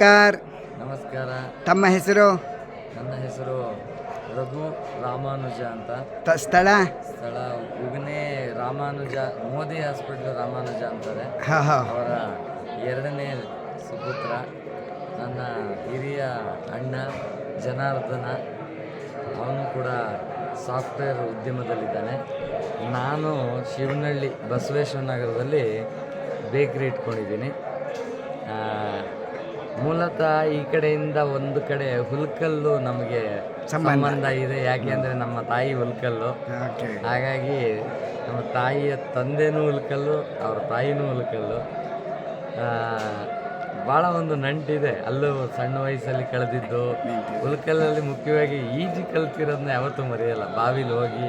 ನಮಸ್ಕಾರ. ನಮಸ್ಕಾರ. ತಮ್ಮ ಹೆಸರು? ನನ್ನ ಹೆಸರು ರಘು ರಾಮಾನುಜ ಅಂತ. ತ- ಸ್ಥಳ? ಸ್ಥಳ ಉಗನೆ ರಾಮಾನುಜ ಮೋದಿ ಹಾಸ್ಪಿಟ್ಲ್ ರಾಮಾನುಜ ಅಂತಾರೆ. ಹಾಂ ಹಾಂ. ಅವರ ಎರಡನೇ ಸುಪುತ್ರ ನನ್ನ ಹಿರಿಯ ಅಣ್ಣ ಜನಾರ್ದನ. ಅವನು ಕೂಡ ಸಾಫ್ಟ್ವೇರ್ ಉದ್ಯಮದಲ್ಲಿದ್ದಾನೆ. ನಾನು ಶಿವನಹಳ್ಳಿ ಬಸವೇಶ್ವರ ನಗರದಲ್ಲಿ ಬೇಕ್ರಿ ಇಟ್ಕೊಂಡಿದ್ದೀನಿ. ಆ, ಮೂಲತಃ ಈ ಕಡೆಯಿಂದ ಒಂದು ಕಡೆ ಹುಲ್ಕಲ್ಲು ನಮಗೆ ಸಂಬಂಧ. ಇದೆ. ಯಾಕೆ ಅಂದರೆ ನಮ್ಮ ತಾಯಿ ಹುಲ್ಕಲ್ಲು. ಹಾಗಾಗಿ ನಮ್ಮ ತಾಯಿಯ ತಂದೆನೂ ಹುಲ್ಕಲ್ಲು ಅವ್ರ ತಾಯಿನೂ ಹುಲ್ಕಲ್ಲು. ಭಾಳ ಒಂದು ನಂಟಿದೆ. ಅಲ್ಲೂ ಸಣ್ಣ ವಯಸ್ಸಲ್ಲಿ ಕಳೆದಿದ್ದು. ಹುಲ್ಕಲ್ಲಲ್ಲಿ ಮುಖ್ಯವಾಗಿ ಈಜು ಕಲ್ತಿರೋದನ್ನ ಯಾವತ್ತೂ ಮರೆಯಲ್ಲ. ಬಾವಿಲಿ ಹೋಗಿ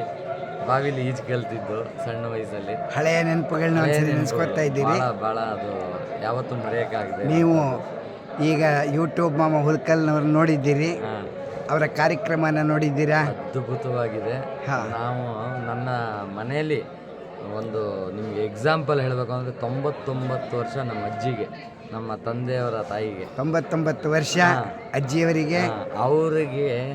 ಬಾವಿಲಿ ಈಜು ಕಲ್ತಿದ್ದು ಸಣ್ಣ ವಯಸ್ಸಲ್ಲಿ. ಹಳೆಯ ನೆನಪುಗಳನ್ನ ಭಾಳ ಅದು ಯಾವತ್ತೂ ಮರೆಯೋಕ್ಕಾಗಿದೆ ನೀವು ಈಗ ಯೂಟ್ಯೂಬ್ ಮಾಮ ಹುಲ್ಕಲ್ನವ್ರು ನೋಡಿದ್ದೀರಿ? ಅವರ ಕಾರ್ಯಕ್ರಮನ ನೋಡಿದ್ದೀರಾ? ಅದ್ಭುತವಾಗಿದೆ. ಹಾ. ನಾವು ನನ್ನ ಮನೆಯಲ್ಲಿ ಒಂದು ನಿಮಗೆ ಎಕ್ಸಾಂಪಲ್ ಹೇಳಬೇಕು ಅಂದರೆ ತೊಂಬತ್ತೊಂಬತ್ತು ವರ್ಷ ನಮ್ಮ ಅಜ್ಜಿಗೆ ನಮ್ಮ ತಂದೆಯವರ ತಾಯಿಗೆ. ತೊಂಬತ್ತೊಂಬತ್ತು ವರ್ಷ ಅಜ್ಜಿಯವರಿಗೆ? ಅವರಿಗೆ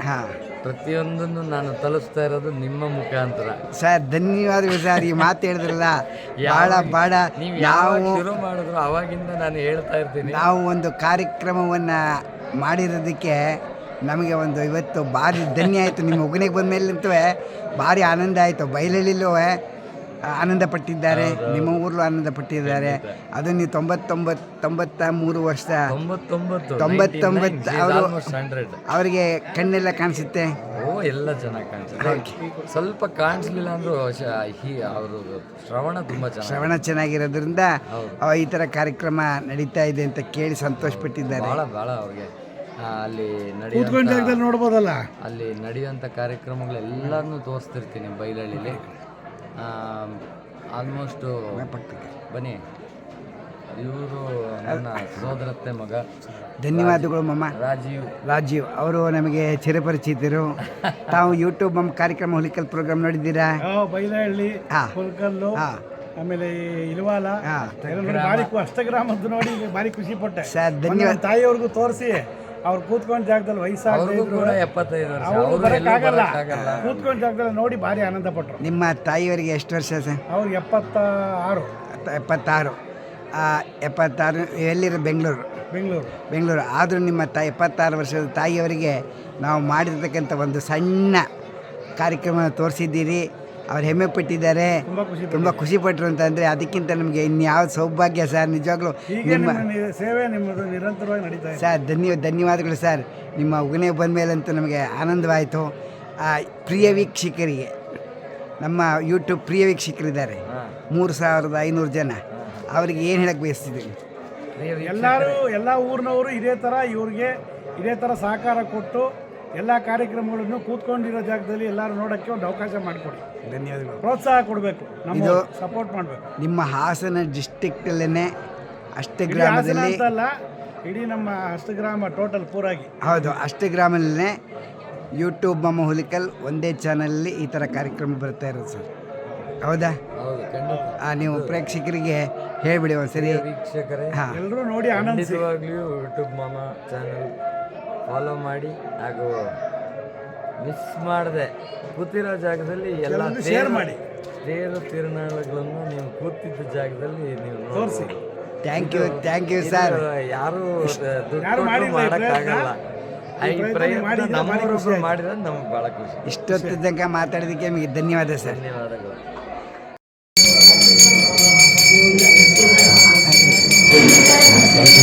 ಪ್ರತಿಯೊಂದನ್ನು ನಾನು ತಲುಪಿಸ್ತಾ ಇರೋದು ನಿಮ್ಮ ಮುಖಾಂತರ. ಸರ್ ಧನ್ಯವಾದಗಳು ಸರ್ ಈ ಮಾತು ಹೇಳಿದ್ರಲ್ಲ ಭಾಳ ಬಾಡ ನೀವು ಶುರು ಮಾಡಿದ್ರು ಅವಾಗಿಂದ ನಾನು ಹೇಳ್ತಾ ಇರ್ತೀನಿ. ನಾವು ಒಂದು ಕಾರ್ಯಕ್ರಮವನ್ನು ಮಾಡಿರೋದಕ್ಕೆ ನಮಗೆ ಒಂದು ಇವತ್ತು ಭಾರಿ ಧನ್ಯ ಆಯಿತು. ನಿಮ್ಮ ಉಗನೆಗೆ ಬಂದ ಮೇಲಂತೂ ಭಾರಿ ಆನಂದ ಆಯಿತು. ಬಯಲಲ್ಲಿಲೂ ಆನಂದ ಪಟ್ಟಿದ್ದಾರೆ ನಿಮ್ಮ ಊರ್ಲು ಆನಂದ ಪಟ್ಟಿದ್ದಾರೆ ಅದು ನೀವು ತೊಂಬತ್ತೊಂಬತ್ತು ತೊಂಬತ್ತ ಮೂರು ವರ್ಷ ತೊಂಬತ್ತೊಂಬತ್ತು ಅವರು ಅವರಿಗೆ ಕಣ್ಣೆಲ್ಲ ಕಾಣಿಸುತ್ತೆ? ಓ ಎಲ್ಲ ಚೆನ್ನಾಗಿ ಕಾಣಿಸುತ್ತೆ. ಸ್ವಲ್ಪ ಕಾಣಿಸ್ಲಿಲ್ಲ ಅಂದ್ರು ಅವರು ಶ್ರವಣ ತುಂಬಾ ಶ್ರವಣ ಚೆನ್ನಾಗಿರೋದ್ರಿಂದ. ಈ ಥರ ಕಾರ್ಯಕ್ರಮ ನಡೀತಾ ಇದೆ ಅಂತ ಕೇಳಿ ಸಂತೋಷ ಪಟ್ಟಿದ್ದಾರೆ ಭಾಳ ಅವ್ರಿಗೆ. ಆ, ಅಲ್ಲಿ ನಡೆಯುವಂಥ ನೋಡ್ಬೋದಲ್ಲ? ಅಲ್ಲಿ ನಡೆಯುವಂಥ ಕಾರ್ಯಕ್ರಮಗಳೆಲ್ಲರನ್ನೂ ತೋರಿಸ್ತಿರ್ತೀನಿ ಬೈಲಹಳ್ಳಿಲಿ ಆಲ್ಮೋಸ್ಟು ಬನ್ನಿ. ಇವರು ನನ್ನ ಸೋದರತ್ತೆ ಮಗ. ಧನ್ಯವಾದಗಳು ಮಮ್ಮ ರಾಜೀವ್. ರಾಜೀವ್ ಅವರು ನಮಗೆ ಚಿರಪರಿಚಿತರು ತಾವು ಯೂಟ್ಯೂಬ್ ನಮ್ಮ ಕಾರ್ಯಕ್ರಮ ಹುಲಿಕಲ್ ಪ್ರೋಗ್ರಾಮ್ ನೋಡಿದ್ದೀರಾ? ಬೈಲಹಳ್ಳಿ. ಹುಲ್ಕಲ್ಲು ಆಮೇಲೆ ಇಲ್ವಾಲ. ಭಾರಿ ಅಷ್ಟಗ್ರಾಮದ್ದು ನೋಡಿ ಭಾರಿ ಖುಷಿ ಪಟ್ಟೆ. ಸರ್ ಧನ್ಯವಾದ ತಾಯಿಯವ್ರಿಗೂ ತೋರಿಸಿ. ಅವ್ರು ಕೂತ್ಕೊಂಡ ಜಾಗದಲ್ಲಿ ವಯಸ್ಸಾಗಲ್ಲ ಅವ್ರಿಗೂ ಕೂಡ ಎಪ್ಪತ್ತೈದು ವರ್ಷ. ಅವ್ರು ಅವರು ಎಲ್ಲೂ ಬರಕ್ಕಾಗಲ್ಲ. ಬರೋಕ್ಕಾಗಲ್ಲ. ಕೂತ್ಕೊಂಡ್ ಜಾಗದಲ್ಲಿ ನೋಡಿ ಭಾರಿ ಆನಂದ ಪಟ್ರು. ನಿಮ್ಮ ತಾಯಿಯವರಿಗೆ ಎಷ್ಟು ವರ್ಷ ಸರ್? ಅವ್ರು ಎಪ್ಪತ್ತ ಆರು ಎಪ್ಪ- ಎಪ್ಪತ್ತಾರು. ಆ, ಎಪ್ಪತ್ತಾರು ಎಲ್ಲಿರೋ ಬೆಂಗಳೂರು? ಬೆಂಗಳೂರು. ಬೆಂಗಳೂರು. ಆದರೂ ನಿಮ್ಮ ತಾಯಿ ಎಪ್ಪತ್ತಾರು ವರ್ಷದ ತಾಯಿಯವರಿಗೆ ನಾವು ಮಾಡಿರ್ತಕ್ಕಂಥ ಒಂದು ಸಣ್ಣ ಕಾರ್ಯಕ್ರಮ ತೋರಿಸಿದ್ದೀರಿ. ಅವ್ರು ಹೆಮ್ಮೆ ಪಟ್ಟಿದ್ದಾರೆ. ತುಂಬಾ ಖುಷಿ ಪಟ್ಟರು ಅಂತಂದರೆ ಅದಕ್ಕಿಂತ ನಮಗೆ ಇನ್ಯಾವ ಸೌಭಾಗ್ಯ ಸರ್ ನಿಜವಾಗ್ಲೂ ನಿಮ್ಮ ಸೇವೆ ನಿಮ್ಮದು ನಿರಂತರವಾಗಿ ನಡೀತಾ ಸರ್ ಧನ್ಯ ಧನ್ಯವಾದಗಳು ಸರ್. ನಿಮ್ಮ ಉಗನೆ ಬಂದ ಮೇಲಂತೂ ನಮಗೆ ಆನಂದವಾಯಿತು. ಆ, ಪ್ರಿಯ ವೀಕ್ಷಕರಿಗೆ ನಮ್ಮ ಯೂಟ್ಯೂಬ್ ಪ್ರಿಯ ವೀಕ್ಷಕರಿದ್ದಾರೆ. ಮೂರು ಸಾವಿರದ ಐನೂರು ಜನ. ಅವರಿಗೆ ಏನು ಹೇಳಕ್ಕೆ ಬಯಸ್ತಿದ್ದೀನಿ ಎಲ್ಲರೂ ಎಲ್ಲ ಊರಿನವರು ಇದೇ ಥರ ಇವ್ರಿಗೆ ಇದೇ ಥರ ಸಹಕಾರ ಕೊಟ್ಟು ಎಲ್ಲ ಕಾರ್ಯಕ್ರಮಗಳನ್ನು ಕೂತ್ಕೊಂಡಿರೋ ಜಾಗದಲ್ಲಿ ಎಲ್ಲರೂ ನೋಡೋಕ್ಕೆ ಒಂದು ಅವಕಾಶ ಮಾಡಿಕೊಡಿ. ಧನ್ಯವಾದಗಳು. ಪ್ರೋತ್ಸಾಹ ಕೊಡಬೇಕು. ನಮ್ಮ ಇದು- ಸಪೋರ್ಟ್ ಮಾಡಬೇಕು. ನಿಮ್ಮ ಹಾಸನ ಡಿಸ್ಟಿಕ್ಟಲ್ಲೇ ಅಷ್ಟೇ ಗ್ರಾಮದಲ್ಲಿ ಅಲ್ಲ ಇಡೀ ನಮ್ಮ ಅಷ್ಟಗ್ರಾಮ ಟೋಟಲ್ ಪೂರಾಗಿ. ಹೌದು ಅಷ್ಟೇ ಗ್ರಾಮದಲ್ಲೇ ಯೂಟ್ಯೂಬ್ ಮಮ್ಮ ಹುಲಿಕಲ್ ಒಂದೇ ಚಾನಲಲ್ಲಿ ಈ ಥರ ಕಾರ್ಯಕ್ರಮ ಬರ್ತಾ ಇರೋದು ಸರ್. ಹೌದಾ? ಹೌದು ಖಂಡಿತ. ಆ, ನೀವು ಪ್ರೇಕ್ಷಕರಿಗೆ ಹೇಳಿಬಿಡಿ ಒಂದ್ಸರಿ. ವೀಕ್ಷಕರೇ ಹಾಂ. ಎಲ್ಲರೂ ನೋಡಿ ಆನಂದಿಸಿ. ಖಂಡಿತವಾಗ್ಲೂ ಯೂಟ್ಯೂಬ್ ಮಾಮ ಚಾನಲ್ ಫಾಲೋ ಮಾಡಿ ಹಾಗೂ ಮಿಸ್ ಮಾಡದೆ. ಕೂತಿರೋ ಜಾಗದಲ್ಲಿ ಎಲ್ಲ ಶೇರ್ ಮಾಡಿ. ತೇರು ತಿರುನಾಳಗಳನ್ನು ನೀವು ಕೂತಿದ್ದ ಜಾಗದಲ್ಲಿ ನೀವು ತೋರಿಸಿ. Thank you thank you sir ಯಾರು ದುಡ್ಡು ಮಾಡೋಕ್ಕಾಗಲ್ಲ. ಪ್ರಯತ್ನ? ಈ ಮಾಡಿದ್ರೆ ನಮ್ಗೆ ಭಾಳ ಖುಷಿ. ಇಷ್ಟೊತ್ತಿದ್ದಂಗೆ ತನಕ ಮಾತಾಡೋದಕ್ಕೆ ನಿಮಗೆ ಧನ್ಯವಾದ ಸರ್ ಧನ್ಯವಾದಗಳು. You.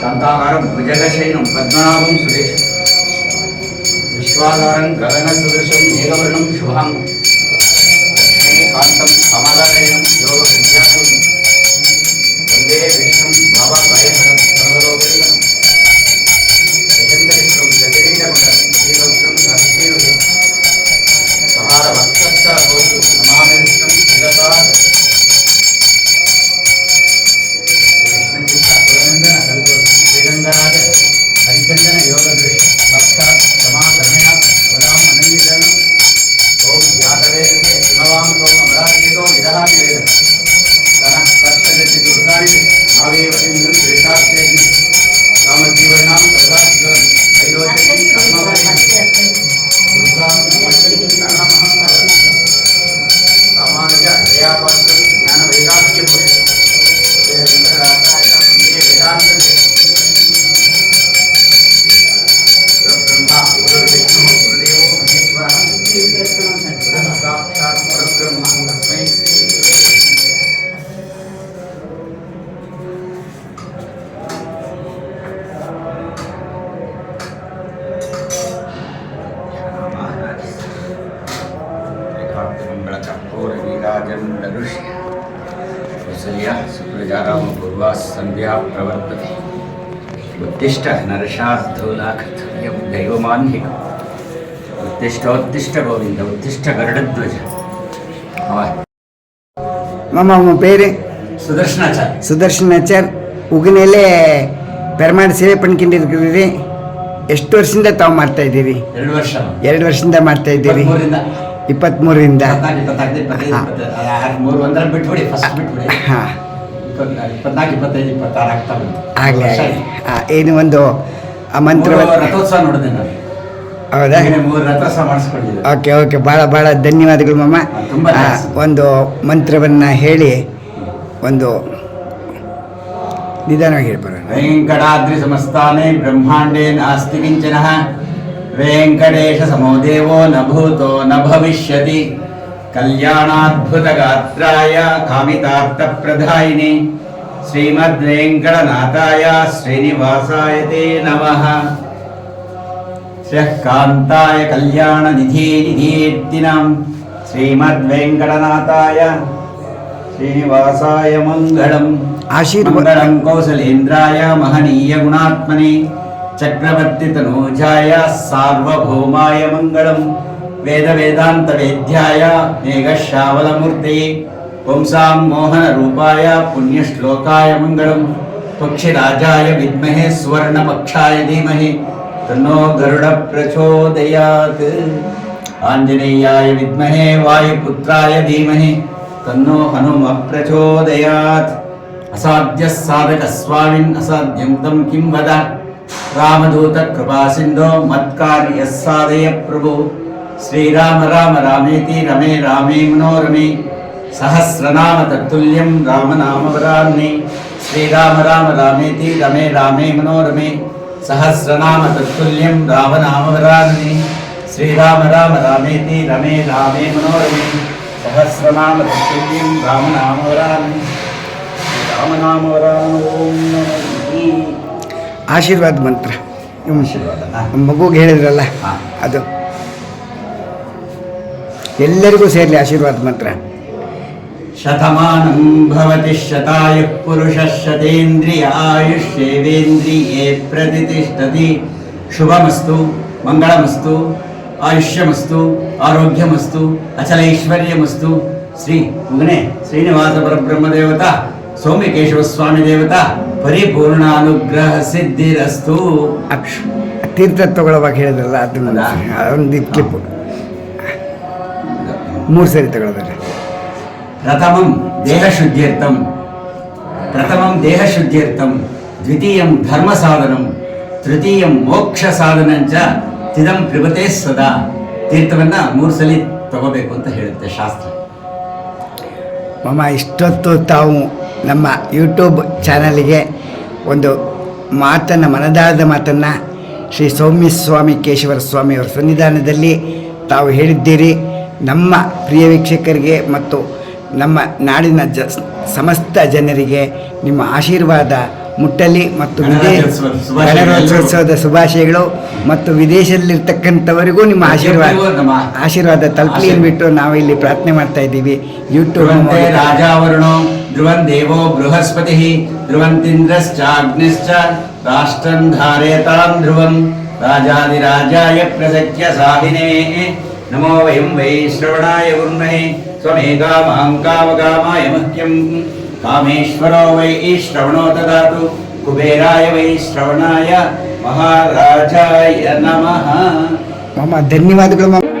శాంతాహారం భుజగశయనం పద్మనాభం సురేష్ విశ్వాధారం గగన సదృశం మేఘవర్ణం శుభాంగం లక్ష్మీకాంతం కమలాలయనం యోగ విద్యాసం ಕುಸಲ್ಯ ಸುಪ್ರಜಾರಾಮ ಪೂರ್ವ ಸಂಧ್ಯಾ ಪ್ರವರ್ತತೆ ಉತ್ತಿಷ್ಟ ನರಶಾರ್ಧೂಲಾಖಯಂ ದೈವಮಾನ್ಹಿಕ ಉತ್ತಿಷ್ಟೋತ್ತಿಷ್ಟ ಗೋವಿಂದ ಉತ್ತಿಷ್ಟ ಗರುಡಧ್ವಜ. ಮಾಮ ಉಮ್ಮ பேர் ಸುದರ್ಶನಾಚಾರ್ಯ ಸುದರ್ಶನಾಚಾರ್ ಉಗನೆಲೆ ಪೆರ್ಮಾಡ್ ಸೇವೆ ಪಣ್ಕೊಂಡಿರ್ತೀರಿ ಎಷ್ಟು ವರ್ಷದಿಂದ ತಾವು ಮಾಡ್ತಾ ಇದ್ದೀರಿ? ಎರಡು ವರ್ಷ. ಎರಡು ವರ್ಷದಿಂದ ಮಾಡ್ತಾ ಇದ್ದೀರಿ. ಇಪ್ಪತ್ಮೂರಿಂದ. ಇಪ್ಪತ್ತ್ಮೂರರಿಂದ ಇಪ್ಪತ್ನಾಲ್ಕು ಇಪ್ಪತ್ತೈದು ಇಪ್ಪತ್ತೈದು ಇಪ್ಪತ್ತು ಆರು ಮೂರು ಒಂದರಲ್ಲಿ ಬಿಟ್ಬಿಡಿ ಫಸ್ಟ್ ಬಿಟ್ಬಿಡಿ ಹಾಂ. ಇಪ್ಪತ್ನಾಲ್ಕು ಇಪ್ಪತ್ನಾಲ್ಕು ಇಪ್ಪತ್ತೈದು ಇಪ್ಪತ್ತಾರು ಆಗ್ತಾ ಬಂತು ಆಗಲಿ ಏನು ಒಂದು ಆ ಮಂತ್ರ ಹೌದಾ? Okay okay. ಭಾಳ ಭಾಳ ಧನ್ಯವಾದಗಳು ಮಾಮ. ಹಾ, ತುಂಬ ಆ, thanks. ಒಂದು ಮಂತ್ರವನ್ನು ಹೇಳಿ ಒಂದು ನಿಧಾನವಾಗಿ ಹೇಳ್ಬಾರ ವೆಂಕಟಾದ್ರಿ ಸಮಸ್ತಾನೇ ಬ್ರಹ್ಮಾಂಡೇನ ಆಸ್ತಿ ಕಿಂಚನ. वेङ्कटेशसमो देवो न भूतो न भविष्यति कल्याणाद्भुतगात्राय कामितार्थप्रधायिनि श्रीमद्वेङ्कटनाथाय श्रीनिवासाय ते नमः श्रः कान्ताय कल्याणनिधिनिधीर्तिनां श्रीमद्वेङ्कटनाथाय श्रीनिवासाय मङ्गलम् आशीर्वदं कौशलेन्द्राय महनीयगुणात्मने చక్రవర్తి తనూజాయ సార్వభౌమాయ మంగళం. వేద వేదాంత వేద్యాయ మేఘశ్రావలమూర్తి పుంసాం మోహన రూపాయ పుణ్యశ్లోకాయ మంగళం. పక్షిరాజాయ విద్మహే స్వర్ణపక్షాయ ధీమహి. తన్నో గరుడ ప్రచోదయాత్. ఆంజనేయాయ విద్మహే వాయుపుత్రాయ ధీమహి. తన్నో హనుమ ప్రచోదయాత్. అసాధ్య సాధక స్వామిన్ అసాధ్యం తం కిం వద. రామదూత కృపాసింధో మత్కార్య సాధయ ప్రభు. శ్రీరామ రామ రామేతి రమే రామే మనోరమే. సహస్రనామ తత్తుల్యం రామనామవరాన్ని. శ్రీరామ రామ రామేతి రమే రామే మనోరమే. సహస్రనామ తత్తుల్యం రామనామవరాన్ని. శ్రీరామ రామ రామేతి రమే రామే మనోరమే. సహస్రనామ తత్తుల్యం రామనామవరాన్ని. రామనామవరాన్ని ఓం నమీ ಆಶೀರ್ವಾದ ಮಂತ್ರ. ಮಗುಗೆ ಹೇಳಿದ್ರಲ್ಲ. ಅದು. ಎಲ್ಲರಿಗೂ ಸೇರಲಿ ಆಶೀರ್ವಾದ ಮಂತ್ರ. ಶತಮಾನಂ ಭವತಿ ಶತಾಯು ಪುರುಷ ಶತೇಂದ್ರಿಯ ಆಯುಷ್ಯೇವೇಂದ್ರಿಯೇ ಪ್ರತಿಷ್ಠತಿ. ಶುಭಮಸ್ತು ಮಂಗಳಮಸ್ತು ಆಯುಷ್ಯಮಸ್ತು ಆರೋಗ್ಯಮಸ್ತು ಅಚಲೈಶ್ವರ್ಯಮಸ್ತು. ಶ್ರೀ ಮುಗನೆ ಶ್ರೀನಿವಾಸ ಪರಬ್ರಹ್ಮ ದೇವತಾ ಸೌಮ್ಯಕೇಶವ ಸ್ವಾಮಿ ದೇವತಾ. ಪರಿಪೂರ್ಣ ಅನುಗ್ರಹ ಸಿದ್ಧಿರಸ್ತು ಅಕ್ಷ ತೀರ್ಥ ತಗೊಳ್ಳುವಾಗ ಹೇಳಿದ್ರಲ್ಲ ಅದನ್ನ? ಒಂದು ಕ್ಲಿಪ್ ಮೂರು ಸರಿ ತಗೊಳ್ಳೋದ್ರೆ ಪ್ರಥಮಂ ದೇಹ ಶುದ್ಧಿಯರ್ಥಂ ಪ್ರಥಮಂ ದೇಹ ಶುದ್ಧಿಯರ್ಥಂ ದ್ವಿತೀಯಂ ಧರ್ಮ ಸಾಧನಂ ತೃತೀಯಂ ಮೋಕ್ಷ ಸಾಧನಂಚ ತಿದಂ ಪಿಬತೆ ಸದಾ. ತೀರ್ಥವನ್ನ ಮೂರು ಸಲ ತಗೋಬೇಕು ಅಂತ ಹೇಳುತ್ತೆ ಶಾಸ್ತ್ರ. ಮಮ್ಮ ಇಷ್ಟೊತ್ತು ತಾವು ನಮ್ಮ ಯೂಟ್ಯೂಬ್ ಚಾನಲಿಗೆ ಒಂದು ಮಾತನ್ನು ಮನದಾದ ಮಾತನ್ನು ಶ್ರೀ ಸೌಮ್ಯ ಸ್ವಾಮಿ ಕೇಶವರ ಸ್ವಾಮಿಯವರ ಸನ್ನಿಧಾನದಲ್ಲಿ ತಾವು ಹೇಳಿದ್ದೀರಿ ನಮ್ಮ ಪ್ರಿಯ ವೀಕ್ಷಕರಿಗೆ ಮತ್ತು ನಮ್ಮ ನಾಡಿನ ಜ ಸಮಸ್ತ ಜನರಿಗೆ ನಿಮ್ಮ ಆಶೀರ್ವಾದ ಮುಟ್ಟಲಿ ಮತ್ತು ವಿದೇ ಗಣರಾಜ್ಯೋತ್ಸವದ ಶುಭಾಶಯಗಳು. ಮತ್ತು ವಿದೇಶದಲ್ಲಿರ್ತಕ್ಕಂಥವರಿಗೂ ನಿಮ್ಮ ಆಶೀರ್ವಾದ ಆಶೀರ್ವಾದ ತಲುಪಲಿ. ಅಂದ್ಬಿಟ್ಟು ನಾವು ಇಲ್ಲಿ ಪ್ರಾರ್ಥನೆ ಮಾಡ್ತಾ ಇದ್ದೀವಿ ಯೂಟ್ಯೂಬ್ ధ్రువం దేవో బృహస్పతి ధ్రువంతింద్రశ్చాగ్నిశ్చ రాష్ట్రం ధారేతాం ధ్రువం. రాజాదిరాజాయ ప్రసక్య సాహినే. నమో వయం వై శ్రవణాయ గుర్మహే స్వమేకామాం కామకామాయ మహ్యం. కామేశ్వరో వై శ్రవణో దదాతు కుబేరాయ వై శ్రవణాయ మహారాజాయ నమ. మమ ధన్యవాదములు